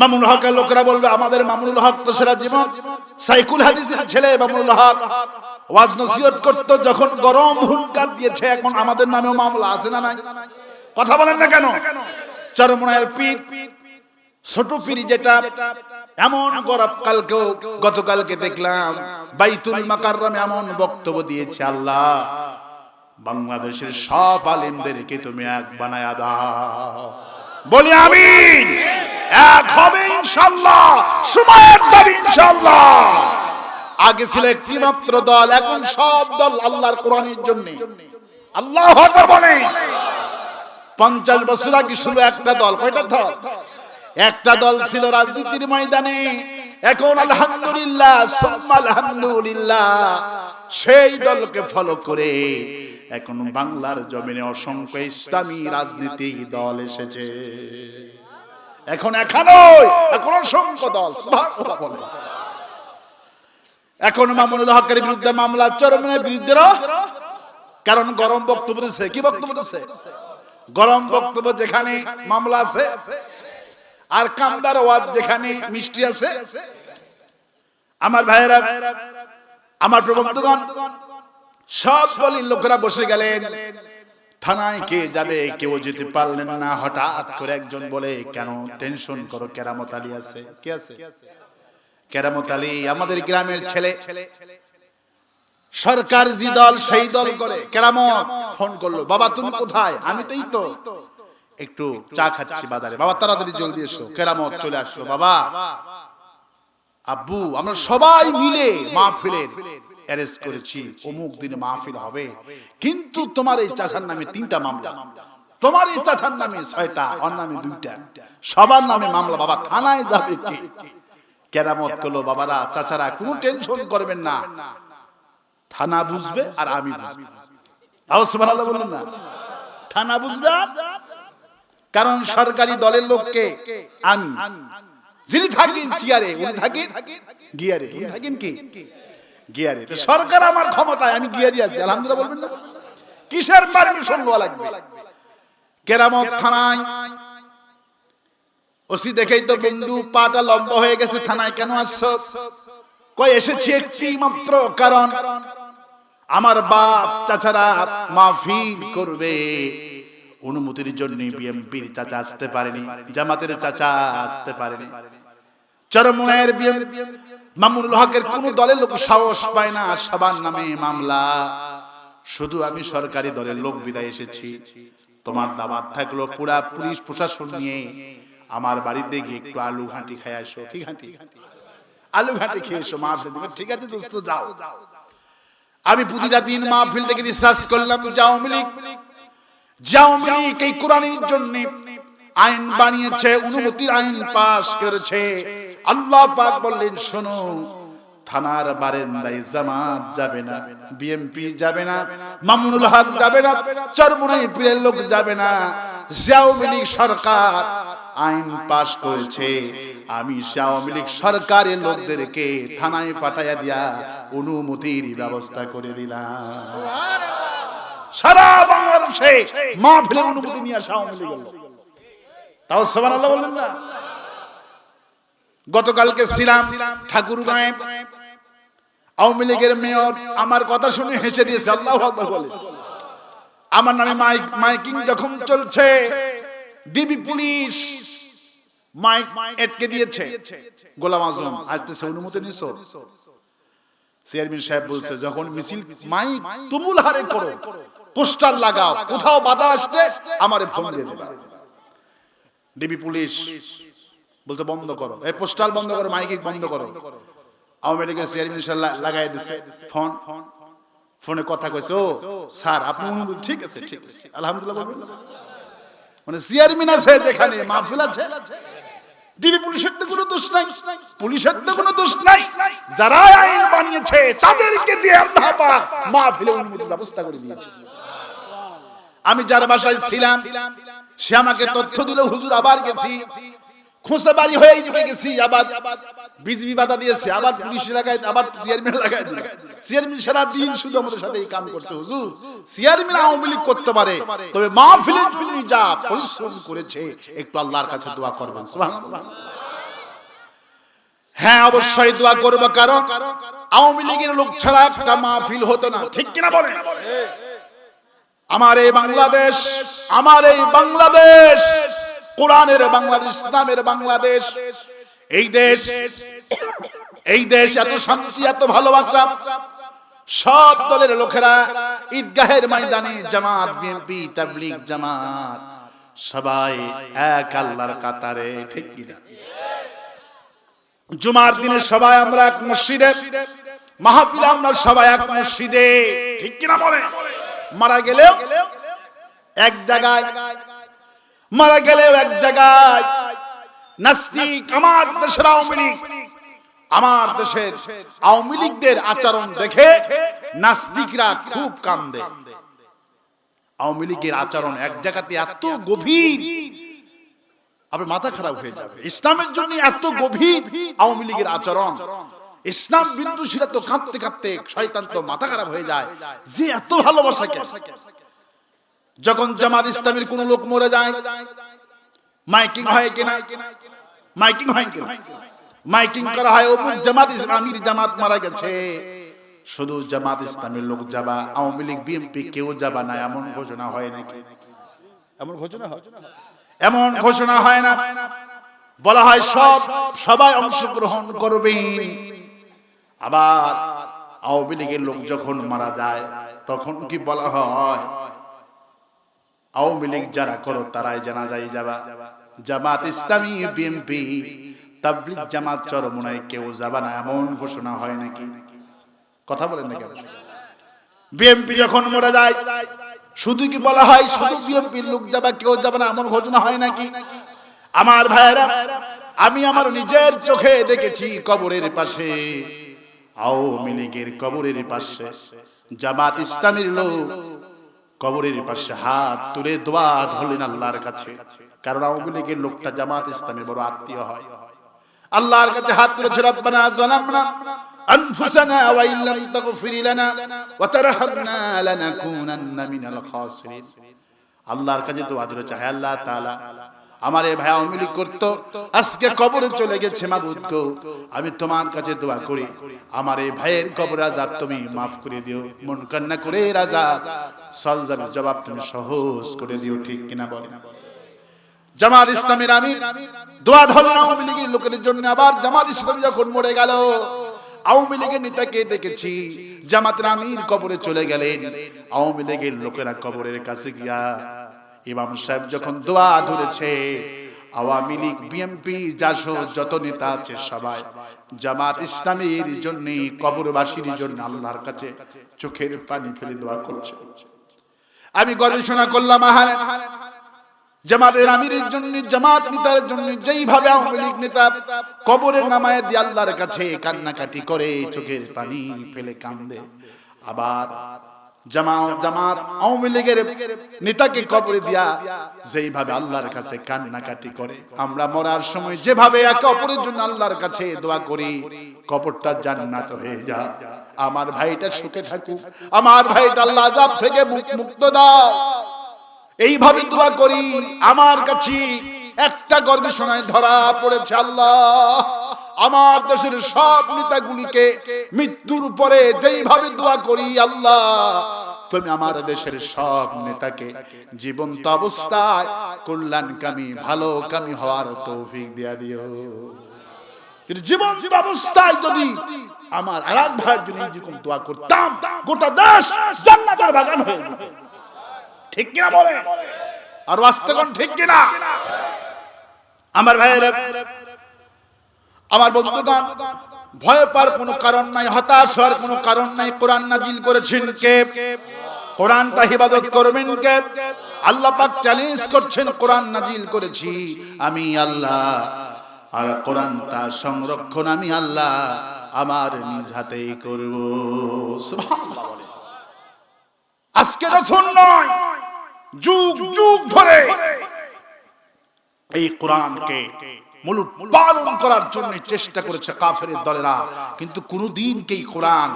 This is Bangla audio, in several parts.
মামুনুল হকের লোকেরা বলবে, আমাদের মামুনুল হক তো সেরা জীবন। সাইকুল হাদিসের ছেলে মামুনুল হক। ওয়াজ নসিহত করত যখন গরম হুঙ্কার দিয়েছে, এখন আমাদের নামেও মামলা আছে না নাই? কথা বলেন না কেন? চরমনায়ের পীর, ছোট পীর যেটা, এমন গরব কালকেও গতকালকে দেখলাম, বাইতুল মাকাররামে এমন বক্তব্য দিয়েছে, আল্লাহ, বাংলাদেশের সব আলেমদেরকে তুমি এক বানায়া দাও। বলি আমি এক হবে ইনশাল্লাহ সময়ের দাবি ইনশাল্লাহ আগে ছিল একটি মাত্র দল, এখন সব দল আল্লাহর কোরআনের জন্য। আল্লাহ বলে পঞ্চাশ বছর আগে ছিল একটা দল, কয়টা দল? একটা দল ছিল রাজনীতির ময়দানে, এখন আলহামদুলিল্লাহ আলহামদুলিল্লাহ, সেই দলকে ফলো করে এখন বাংলার জমিনে অসংখ্য ইসলামী রাজনীতি দল এসেছে। এখন এখানোই এখন অসংখ্য দল বলে। এখন মামুনুল হকের বিরুদ্ধে মামলা চরমের বিরুদ্ধে কারণ গরম বক্তব্য দিচ্ছে কি বক্তব্য দিচ্ছে গরম বক্তব্য যেখানে মামলা আছে, আর কামদার ওয়াজ যেখানে মিষ্টি আছে। আমার ভাইয়েরা, আমার প্রবন্ধগণ, সব বলি লোকেরা বসে গেলেন। থানায় কে যাবে কেউ যেতে পারলেন না হঠাৎ করে একজন বলে কেন টেনশন করো কেরামত আলী আছে। কে আছে। কেরামত আলী আমাদের গ্রামের ছেলে। সরকার যে দল সেই দল করে কেরামত ফোন করল বাবা তুমি কোথায়? আমি তোই তো একটু চা খাচ্ছি বাজারে। বাবা তাড়াতাড়ি জলদি এসো। কেরামত চলে আসলো। বাবা আব্বু আমরা সবাই মিলে মাহফিলের অ্যারেস্ট করেছি অমুক দিনে মাহফিল হবে। কিন্তু তোমার এই চাচার নামে তিনটা মামলা। তোমার এই চাচার নামে ছয়টা ওর নামে দুইটা। সবার নামে মামলা বাবা থানায় যাবে। কে কেরামত করল বাবারা চাচারা কোনো টেনশন করবেন না। থানা বুঝবে আর আমি বুঝব। সুবহানাল্লাহ বললেন না। থানা বুঝবে কারণ সরকারি দলের লোককে আমি যিনি থাকেন চেয়ারে উনি থাকেন গিয়ারে। উনি থাকেন কি? গিয়ারে। সরকার আমার ক্ষমতায় আমি গিয়ারি আছি আলহামদুলিল্লাহ বলবেন না? কিসের পারমিশন লাগবে? কেরামত থানায়। ওসি দেখেই তো বন্ধু পাটা লম্বা হয়ে গেছে থানায় কেন আসছো? কই এসেছি একটি মাত্র কারণ। আমার বাপ চাচারা মাহফিল করবে। অনুমতির জন্য বিএমপির চাচা আসতে পারেনি জামাতের চাচা আসতে পারেনি। চরমনের বিএমপি মামুনুল হকের কোন দলের লোক সাহস পায় না সবার নামে মামলা। শুধু আমি সরকারি দলের লোক বিদায় এসেছি। তোমার দাবার থাকল পুরা পুলিশ প্রশাসন নিয়ে। আমার বাড়িতে গিয়ে একটু আলু ঘাঁটি খাই আসো। কি ঘাঁটি? আলু ঘাঁটি খেয়ে এসো দিবে। ঠিক আছে দোস্ত, যাও। আমি প্রতিটা দিন মাহফিল থেকে রিসার্চ করলাম যাও মিলিক যাও মিলিক এই কোরআনের জন্য আইন বানিয়েছে, অনুমতির আইন পাশ করেছে। আল্লাহ পাক বললেন, শোনো, থানার বারেন্দায় জামাত যাবে না বিএমপি যাবে না, মামুনুল হক যাবে না চরমুনাই পীরের লোক যাবে না জিয়াউল লীগ সরকার আইন পাশ করেছে, আমি আওয়ামী লীগ সরকারের লোকদেরকে থানায় পাঠাইয়া দিয়া অনুমতির ব্যবস্থা করে দিলাম। সারা বাংলাদেশে মাহফিলের অনুমতি নিয়ে আওয়ামী লোক। তাও সুবহানাল্লাহ বললেন না? গতকালকে ছিলাম ঠাকুরগাঁয়ে। আওয়ামী লীগের মেয়র আমার কথা শুনে হেসে দিয়েছে, আল্লাহ বলে। আমার নামে মাইক মাইকিং যখন চলছে, ডিবি পুলিশ মাইক এটকে দিয়েছে। গোলাম আজম আসতেছে অনুমতি নিছো। চেয়ারম্যান সাহেব বলছে, যখন মিছিল, মাইক তুমুল হারে করো, পোস্টার লাগাও, কোথাও বাধা আসলে আমারে ফোন দিয়ে দেবা। ডিবি পুলিশ বলছে বন্ধ করো। এই পোস্টার বন্ধ করো মাইকিং বন্ধ করো। আওয়ামী লীগের চেয়ারম্যান লাগাই দিছে। ফোন। ফোনে কথা কইছে স্যার আপনি অনুমতি ঠিক আছে ঠিক আছে। আলহামদুলিল্লাহ বলবেন। মানে চেয়ারম্যান আছে যেখানে মাহফিল আছে। ডিবি পুলিশের তো কোনো দোষ নাই। পুলিশের তো কোনো দোষ নাই। যারা আইন বানিয়েছে তাদেরকে দিয়ে আল্লাহ পাক মাহফিলে অনুমতির ব্যবস্থা করে দিয়েছে। আমি যার বাসায় ছিলাম সে আমাকে তথ্য দিল হুজুর আবার গেছি। খোঁসা বাড়ি হয়ে এইদিকে গেছি, আবার বিজেপি বাধা দিয়েছে, আবার পুলিশ লাগাই, আবার চেয়ারম্যান দিল। চেয়ারম্যান সারা দিন শুধু আমাদের সাথে এই কাম করছে, হুজুর। চেয়ারম্যান আওয়ামী লীগ করতে পারে, তবে মাহফিলের জন্য যা পরিশ্রম করেছে, একটু আল্লাহর কাছে দোয়া করবেন, সুবহানাল্লাহ। হ্যাঁ অবশ্যই দোয়া করব, কারণ আওয়ামী লীগের লোক ছাড়া একটা মাহফিল হতো না, ঠিক কিনা বলে আমার এই বাংলাদেশ, আমার এই বাংলাদেশ কোরআনের বাংলাদেশ, ইসলামের বাংলাদেশ। এই দেশ এই দেশ এত শান্তি, এত ভালোবাসা। সব দলের লোকেরা ঈদগাহের ময়দানে জামাত, বিএনপি, তাবলিগ জামাত, সবাই এক আল্লাহর কাতারে, ঠিক কিনা? জুমার দিনে সবাই আমরা এক মসজিদে, মাহফিলে আমরা সবাই এক মসজিদে, ঠিক কিনা বলে মারা গেলেও এক জায়গায় মারা গেলেও এক জায়গায়। আমার দেশের আওয়ামী লীগদের আচরণ দেখে নাস্তিকরা খুব কান্দে। আওয়ামী লীগের আচরণ এক জায়গাতে এত গভীর আপনার মাথা খারাপ হয়ে যাবে। ইসলামের জন্য এত গভীর আওয়ামী লীগের আচরণ। ইসলাম বিদ্রোহীরা তো কাঁদতে কাঁদতে শয়তান তো মাথা খারাপ হয়ে যায়। যে এত ভালোবাসা কেন? যখন জামাত ইসলামের কোন লোক মরে যায় মাইকিং হয় কিনা? মাইকিং হয় কিনা? মাইকিং করা হয় অমুক জামাত ইসলামীর জামাত মারা গেছে। শুধু জামাত ইসলামের লোক যাবা আওয়ামী লীগ বিএনপি কেউ যাবা না এমন ঘোষণা হয় নাকি? এমন ঘোষণা হয়? এমন ঘোষণা হয় না। বলা হয় সব সবাই অংশগ্রহণ করবেন আবার আওয়ামী লীগের লোক যখন মারা যায় তখন কি বলা হয়? আওয়ামী লীগ যারা করো, তারাই জানা যায় যাবা। জামাত ইসলামী, বিএনপি, তাবলিগ জামাত চরমনায় কেউ যাবা না, এমন ঘোষণা হয় নাকি? কথা বলেন না কেন? বিএনপি যখন মরে যায়, শুধু কি বলা হয়, শুধু বিএনপির লোক যাবা, কেউ যাবে না, এমন ঘোষণা হয় নাকি? আমার ভাইয়েরা, আমি আমার নিজের চোখে দেখেছি কবরের পাশে, আওয়ামী লীগের কবরের পাশে, জামাত ইসলামের লোক কবরের পাশে হাত তুলে দোয়া ধরলেন আল্লাহর কাছে। কারণ আওয়ামী লীগের লোকটা জামাত ইসলামের বড় আত্মীয় হয়। আল্লাহর কাছে হাত তুলেছে, রব্বানা জালামনা আনফুসানা ওয়া ইল্লাম তাগফির লানা ওয়া তারহামনা লানাকুনান্না মিনাল খাসিরিন। আল্লাহর কাছে দোয়া ধরেছে, হে আল্লাহ তাআলা আমার এই ভাই আওয়ামী লীগ করতো। আজকে কবরে চলে গেছে মাবুদ গো। আমি তোমার কাছে দোয়া করি। আমার এই ভাইয়ের কবর আজাব তুমি মাফ করে দিও। মন কান্না করে রাজা সলজামের জবাব তুমি সহজ করে দিও ঠিক কিনা বলে। জামাত ইসলামের আমি দোয়া ধরলাম আওয়ামী লীগের লোকের জন্য আবার জামাত ইসলাম যখন মরে গেল আওয়ামী লীগের নেতাকে দেখেছি। জামাতের আমির কবরে চলে গেলেন। আওয়ামী লীগের লোকেরা কবরের কাছে গিয়া ইমাম সাহেব যখন দোয়া ধরেছে, আওয়ামী লীগ বিএনপি জাসো যত নেতা আছে সবাই, জামাত ইসলামের জন্য, কবরবাসীর জন্য আল্লাহর কাছে চোখের পানি ফেলে দোয়া করছে। আমি গবেষণা করলাম, আহারে, জামাতের আমিরের জন্য, জামাত নেতার জন্য, যেইভাবে আওয়ামী লীগ নেতা কবরের নামায় দিয়ে আল্লাহর কাছে কান্নাকাটি করে, চোখের পানি ফেলে কান্দে। আবার যেভাবে একে অপরের জন্য আল্লাহর কাছে দোয়া করি, কবরটা জান্নাত হয়ে যা। আমার ভাইটা সুখে থাকুক, আমার ভাইটা আল্লাহ থেকে মুক্ত দাও। এইভাবে দোয়া করি, আমার কাছে একটা গর্বেষণায় ধরা পড়েছে আল্লাহ। আমার দেশের সব নেতাগুলিকে মৃত্যুর পরে যেইভাবে দোয়া করি আল্লাহ, তুমি আমার দেশের সব নেতাকে জীবন্ত অবস্থায় কল্যাণকামী ভালো কামী হওয়ার তৌফিক দিয়া দিও। জীবন্ত অবস্থায় যদি আমার আর এক ভাইয়ের জন্য যেরকম দোয়া করতাম, গোটা দেশ জান্নাতের বাগান হয়ে ঠিক কিনা বলে আর বাস্তবন ঠিক কিনা? আমার ভাইয়েরা আমার বন্ধুগণ, ভয় পাওয়ার কোনো কারণ নাই, হতাশ হওয়ার কোনো কারণ নাই, কোরআন নাজিল করেছেন কে? কোরআনটা হিফাজত করবেন কে? আল্লাহ পাক চ্যালেঞ্জ করছেন, কোরআন নাজিল করেছি আমি আল্লাহ। আর কোরআনটা সংরক্ষণ আমি আল্লাহ আমার নিজ হাতেই করব। আজকে নয়। যুগ যুগ ধরে এই কোরআনকে পালন করার জন্য চেষ্টা করেছে কাফের দলেরা। কিন্তু কোনদিন কি কোরআন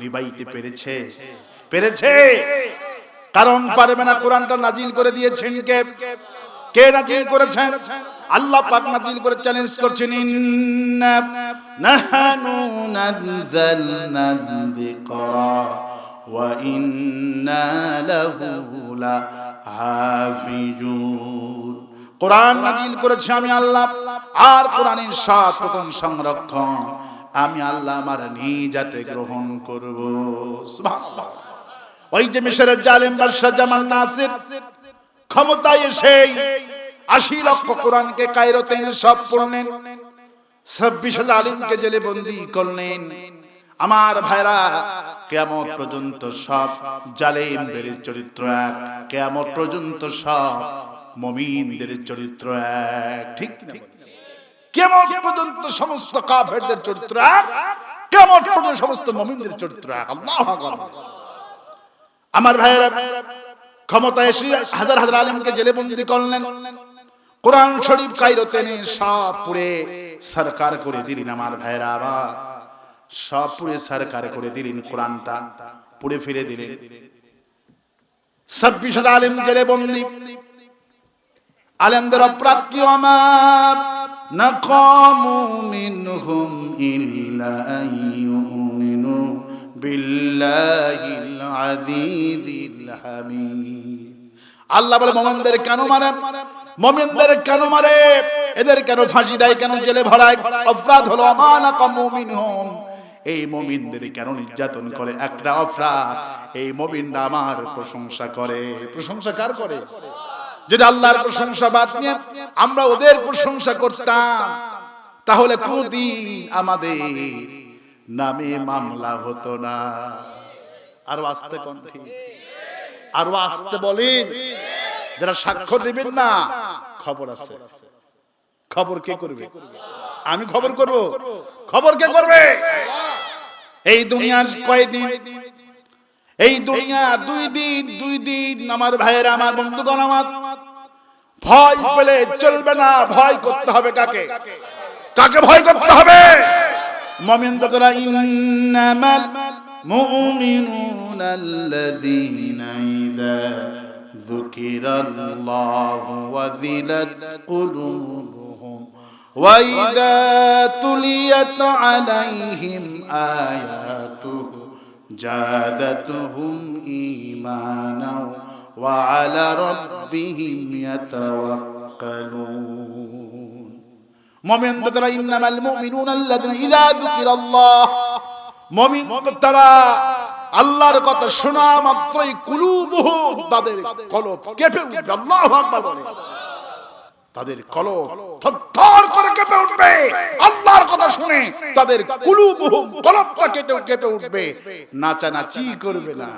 নিবাইতে পেরেছে? পেরেছে? কারণ পারবে না কোরআনটা নাজিল করে দিয়েছেন কে? কে নাজিল করেছেন? আল্লাহ পাক নাজিল করে চ্যালেঞ্জ করছেন, ইন্না নাহানু নাযালনা যিকরা ওয়া ইন্না লাহু লাহাফিজুন কোরআন নাজিল করেছে আমি আল্লাহ। আর কোরআনের সাত রকম সংরক্ষণ আমি আল্লাহ আমার নিজাতে গ্রহণ করব। ওই যে মিশরের জালেম বাদশাহ জামাল নাসির ক্ষমতায় এসে আশি লক্ষ কোরআনকে কায়রোতে সব পড়লেন ছাব্বিশ হাজার আলিমকে জেলে বন্দি করলেন। আমার ভাইরা, কেয়ামত পর্যন্ত সব জালেমদের চরিত্র এক, কেয়ামত পর্যন্ত সব মমিনদের চরিত্র এক। ঠিক কেমন পর্যন্ত সমস্ত কাফেরদের চরিত্র এক? কেমন পর্যন্ত সমস্ত মমিনদের চরিত্র এক? আল্লাহ আমার ভাইয়েরা ক্ষমতা এসে হাজার হাজার আলিমকে জেলে বন্দি করলেন। কোরআন শরীফ কাইরোতে এনে সব পুরে সরকার করে দিলেন আমার ভাইয়েরা আবার। সব পুরে সরকার করে দিলেন কোরআনটা পুড়ে ফিরে দিলেন। ছাব্বিশ হাজার আলিম জেলে বন্দি আলেমদের অপরাধ কি আমার নাকামু মিনহুম ইল্লা আইয়ুমিনু বিল্লাহিল হামিদ। আল্লাহ বলে, মোমেনদের কেন মারে? মোমেনদের কেন মারে? এদের কেন ফাঁসি দেয়? কেন জেলে ভরায়? অপরাধ হলো আমানা কামুমিনহুম এই মমিনদের কেন নির্যাতন করে? একটা অপরাধ। এই মমিনরা আমার প্রশংসা করে। প্রশংসা কার করে? যদি আল্লাহর প্রশংসা বাদ নিয়ে আমরা ওদের প্রশংসা করতাম, তাহলে কোনদিন আমাদের নামে মামলা হতো না। আরও আসতে কোন ঠিক। আরও আসতে বলেন। যারা সাক্ষ্য দিবেন না, খবর আছে। খবর কে করবে? আমি খবর করব? খবর কে করবে? এই দুনিয়ার কয়দিন এই দুনিয়া দুই দিন দুই দিন আমার ভাইয়ের, আমার বন্ধুগণ, আমার ভয় পেলে চলবে না, ভয় করতে হবে কাকে? কাকে ভয় করতে হবে? মমিন্দরা ইন্নামাল মুমিনুনা আল্লাযীনা ইযা যুকিরাল্লাহু ওয়াযিলাত কুলুবুহুম ওয়া ইযা তুলিয়াত আলাইহিম আয়াতুহু زادتهم إيمانا وعلى ربهم يتوكلون مؤمن ترى إنما المؤمنون الذين إذا ذكر الله مؤمن ترى আল্লাহর কথা শোনা মাত্রই কুলুবুহ তাদের কলব কেঁপে উঠবে আল্লাহু আকবার বলে তাদের কল থরথর করে কেঁপে উঠবে। আল্লাহর কথা শুনে তাদের কুলুবুহুম কলবটা কেটে কেঁপে উঠবে। নাচানাচি করবে না।